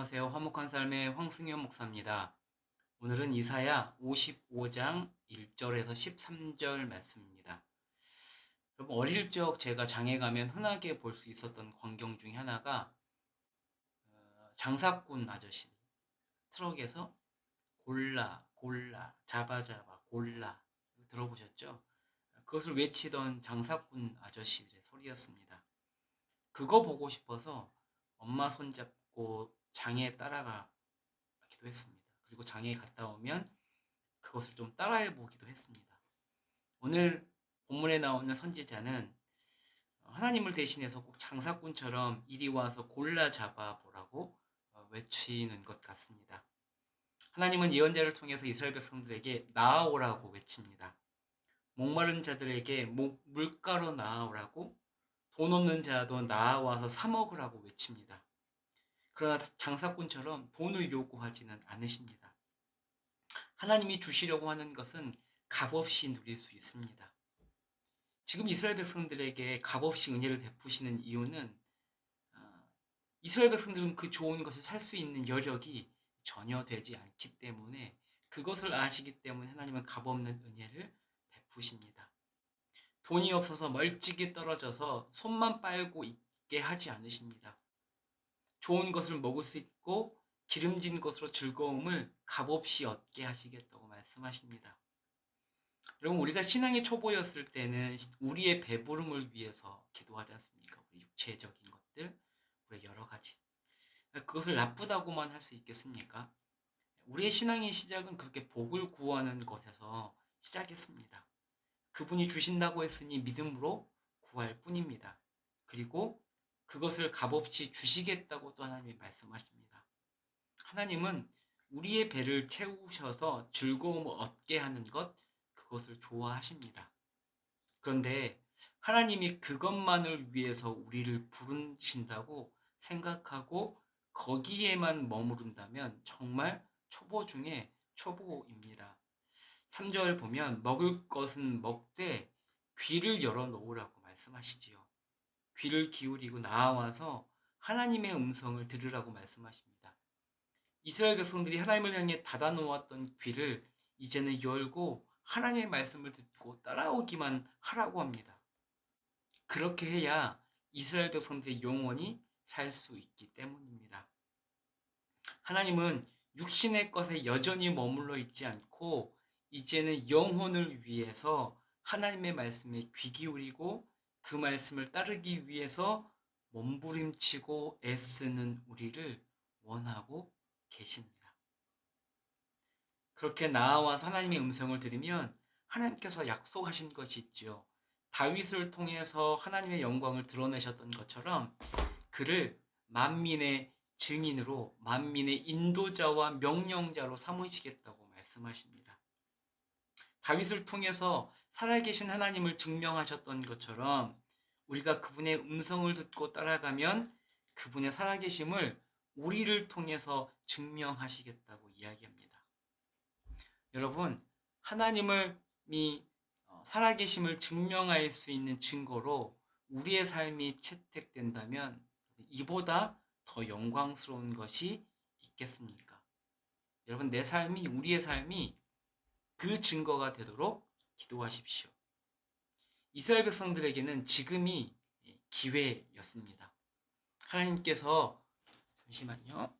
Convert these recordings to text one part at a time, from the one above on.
안녕하세요. 화목한 삶의 황승현 목사입니다. 오늘은 이사야 55장 1절에서 13절 말씀입니다. 여러분 어릴 적 제가 장에 가면 흔하게 볼 수 있었던 광경 중에 하나가 어, 장사꾼 아저씨 트럭에서 골라 골라 잡아 잡아 골라 들어보셨죠? 그것을 외치던 장사꾼 아저씨들의 소리였습니다. 그거 보고 싶어서 엄마 손잡고 장에 따라가기도 했습니다. 그리고 장에 갔다 오면 그것을 좀 따라해 보기도 했습니다. 오늘 본문에 나오는 선지자는 하나님을 대신해서 꼭 장사꾼처럼 이리 와서 골라 잡아 보라고 어, 외치는 것 같습니다. 하나님은 예언자를 통해서 이스라엘 백성들에게 나아오라고 외칩니다. 목마른 자들에게 물가로 나아오라고 돈 없는 자도 나아와서 사 먹으라고 외칩니다. 그러나 장사꾼처럼 돈을 요구하지는 않으십니다. 하나님이 주시려고 하는 것은 값없이 누릴 수 있습니다. 지금 이스라엘 백성들에게 값없이 은혜를 베푸시는 이유는 아, 이스라엘 백성들은 그 좋은 것을 살 수 있는 여력이 전혀 되지 않기 때문에 그것을 아시기 때문에 하나님은 값없는 은혜를 베푸십니다. 돈이 없어서 멀찍이 떨어져서 손만 빨고 있게 하지 않으십니다. 좋은 것을 먹을 수 있고 기름진 것으로 즐거움을 값없이 얻게 하시겠다고 말씀하십니다. 여러분 우리가 신앙의 초보였을 때는 우리의 배부름을 위해서 기도하지 않습니까? 우리 육체적인 것들, 우리 여러 가지. 그것을 나쁘다고만 할 수 있겠습니까? 우리의 신앙의 시작은 그렇게 복을 구하는 것에서 시작했습니다. 그분이 주신다고 했으니 믿음으로 구할 뿐입니다. 그리고 그것을 값없이 주시겠다고 또 하나님이 말씀하십니다. 하나님은 우리의 배를 채우셔서 즐거움을 얻게 하는 것, 그것을 좋아하십니다. 그런데 하나님이 그것만을 위해서 우리를 부르신다고 생각하고 거기에만 머무른다면 정말 초보 중에 초보입니다. 3절 보면 먹을 것은 먹되 귀를 열어 놓으라고 말씀하시지요. 귀를 기울이고 나와서 하나님의 음성을 들으라고 말씀하십니다. 이스라엘 백성들이 하나님을 향해 닫아 놓았던 귀를 이제는 열고 하나님의 말씀을 듣고 따라오기만 하라고 합니다. 그렇게 해야 이스라엘 백성들의 영원히 살 수 있기 때문입니다. 하나님은 육신의 것에 여전히 머물러 있지 않고 이제는 영혼을 위해서 하나님의 말씀에 귀 기울이고 그 말씀을 따르기 위해서 몸부림치고 애쓰는 우리를 원하고 계십니다. 그렇게 나아와서 하나님의 음성을 들으면 하나님께서 약속하신 것이 있죠. 다윗을 통해서 하나님의 영광을 드러내셨던 것처럼 그를 만민의 증인으로 만민의 인도자와 명령자로 삼으시겠다고 말씀하십니다. 다윗을 통해서 살아계신 하나님을 증명하셨던 것처럼 우리가 그분의 음성을 듣고 따라가면 그분의 살아계심을 우리를 통해서 증명하시겠다고 이야기합니다. 여러분, 하나님을 어, 살아계심을 증명할 수 있는 증거로 우리의 삶이 채택된다면 이보다 더 영광스러운 것이 있겠습니까? 여러분, 내 삶이, 우리의 삶이 그 증거가 되도록 기도하십시오. 이스라엘 백성들에게는 지금이 기회였습니다. 하나님께서 잠시만요.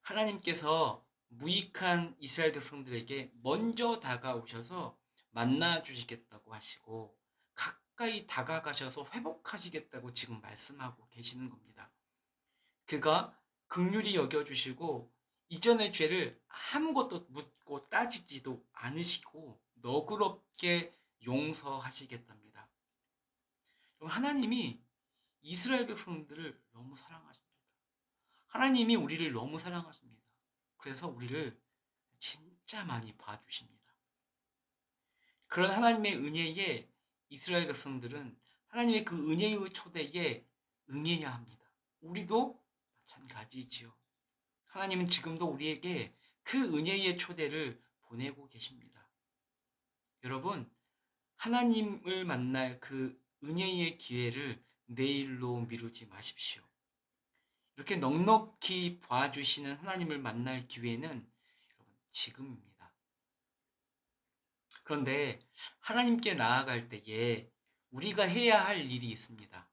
하나님께서 무익한 이스라엘 백성들에게 먼저 다가오셔서 만나 주시겠다고 하시고 가까이 다가가셔서 회복하시겠다고 지금 말씀하고 계시는 겁니다. 그가 극률이 여겨 주시고 이전의 죄를 아무것도 묻고 따지지도 않으시고 너그럽게 용서하시겠답니다. 하나님이 이스라엘 백성들을 너무 사랑하십니다. 하나님이 우리를 너무 사랑하십니다. 그래서 우리를 진짜 많이 봐주십니다. 그런 하나님의 은혜에 이스라엘 백성들은 하나님의 그 은혜의 초대에 응해야 합니다. 우리도 마찬가지지요. 하나님은 지금도 우리에게 그 은혜의 초대를 보내고 계십니다. 여러분, 하나님을 만날 그 은혜의 기회를 내일로 미루지 마십시오. 이렇게 넉넉히 봐주시는 하나님을 만날 기회는 지금입니다. 그런데 하나님께 나아갈 때에 우리가 해야 할 일이 있습니다.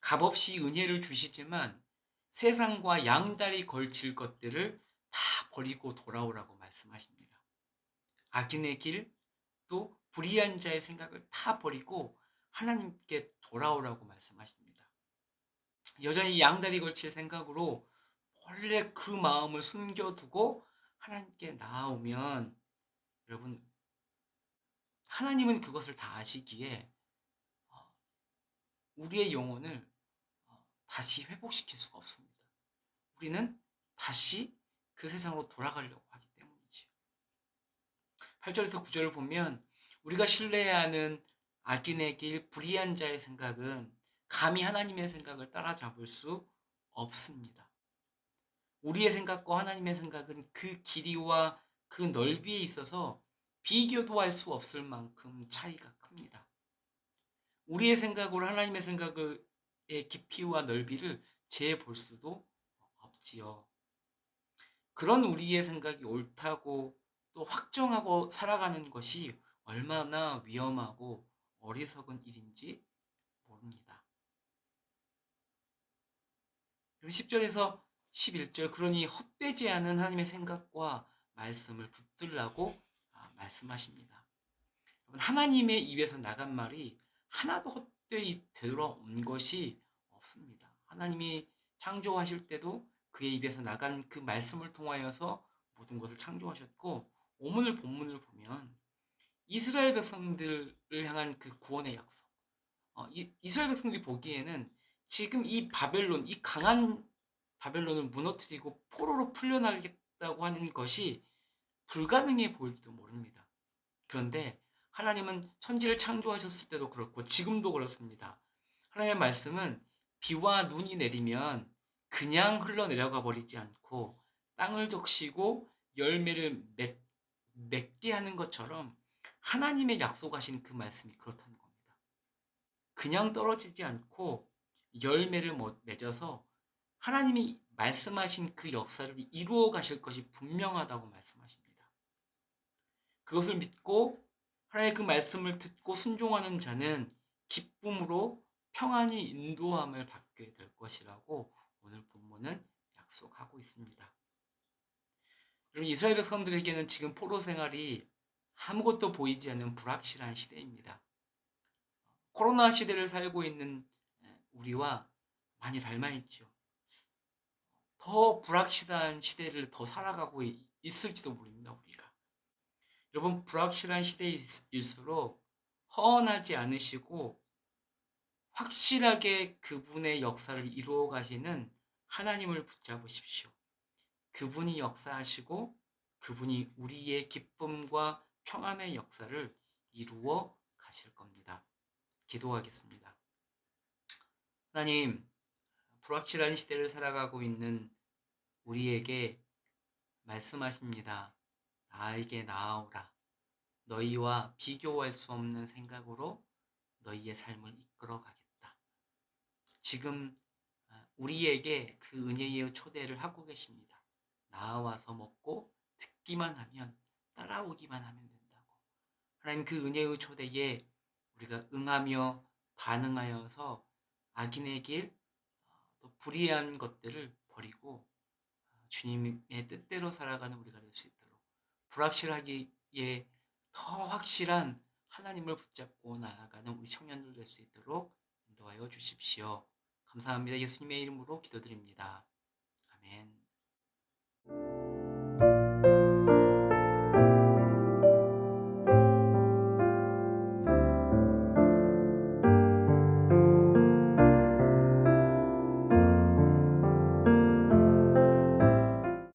값없이 은혜를 주시지만 세상과 양다리 걸칠 것들을 다 버리고 돌아오라고 말씀하십니다. 악인의 길, 또 불의한 자의 생각을 다 버리고 하나님께 돌아오라고 말씀하십니다. 여전히 양다리 걸칠 생각으로 원래 그 마음을 숨겨두고 하나님께 나아오면 여러분 하나님은 그것을 다 아시기에 어, 우리의 영혼을 어, 다시 회복시킬 수가 없습니다. 우리는 다시 그 세상으로 돌아가려고 하기 때문이지요. 8절에서 9절을 보면 우리가 신뢰하는 악인의 길, 불의한 자의 생각은 감히 하나님의 생각을 따라잡을 수 없습니다. 우리의 생각과 하나님의 생각은 그 길이와 그 넓이에 있어서 비교도 할 수 없을 만큼 차이가 큽니다. 우리의 생각으로 하나님의 생각의 깊이와 넓이를 재볼 수도 없지요. 그런 우리의 생각이 옳다고 또 확정하고 살아가는 것이 얼마나 위험하고 어리석은 일인지 모릅니다. 10절에서 11절 그러니 헛되지 않은 하나님의 생각과 말씀을 붙들라고 아, 말씀하십니다. 하나님의 입에서 나간 말이 하나도 헛되이 들어온 것이 없습니다. 하나님이 창조하실 때도 그의 입에서 나간 그 말씀을 통하여서 모든 것을 창조하셨고 오문을 본문을 보면 이스라엘 백성들을 향한 그 구원의 약속. 어, 이, 이스라엘 백성들이 보기에는 지금 이 바벨론, 이 강한 바벨론을 무너뜨리고 포로로 풀려나겠다고 하는 것이 불가능해 보일지도 모릅니다. 그런데 하나님은 천지를 창조하셨을 때도 그렇고 지금도 그렇습니다. 하나님의 말씀은 비와 눈이 내리면 그냥 흘러내려가 버리지 않고 땅을 적시고 열매를 맺, 맺게 하는 것처럼 하나님의 약속하신 그 말씀이 그렇다는 겁니다. 그냥 떨어지지 않고 열매를 맺어서 하나님이 말씀하신 그 역사를 이루어 가실 것이 분명하다고 말씀하십니다. 그것을 믿고 하나님의 그 말씀을 듣고 순종하는 자는 기쁨으로 평안히 인도함을 받게 될 것이라고 오늘 본문은 약속하고 있습니다. 여러분 이스라엘 백성들에게는 지금 포로 생활이 아무것도 보이지 않는 불확실한 시대입니다. 코로나 시대를 살고 있는 우리와 많이 닮아 있죠. 더 불확실한 시대를 더 살아가고 있을지도 모릅니다, 우리가. 여러분, 불확실한 시대일수록 허언하지 않으시고 확실하게 그분의 역사를 이루어 가시는 하나님을 붙잡으십시오. 그분이 역사하시고 그분이 우리의 기쁨과 평안의 역사를 이루어 가실 겁니다. 기도하겠습니다. 하나님, 불확실한 시대를 살아가고 있는 우리에게 말씀하십니다. 나에게 나아오라. 너희와 비교할 수 없는 생각으로 너희의 삶을 이끌어 가겠다. 지금 우리에게 그 은혜의 초대를 하고 계십니다. 나와서 먹고 듣기만 하면 따라오기만 하면 된다고. 하나님 그 은혜의 초대에 우리가 응하며 반응하여서 악인의 길, 또 불의한 것들을 버리고 주님의 뜻대로 살아가는 우리가 될 수 있도록 불확실하기에 더 확실한 하나님을 붙잡고 나아가는 우리 청년들 될 수 있도록 인도하여 주십시오. 감사합니다. 예수님의 이름으로 기도드립니다. 아멘.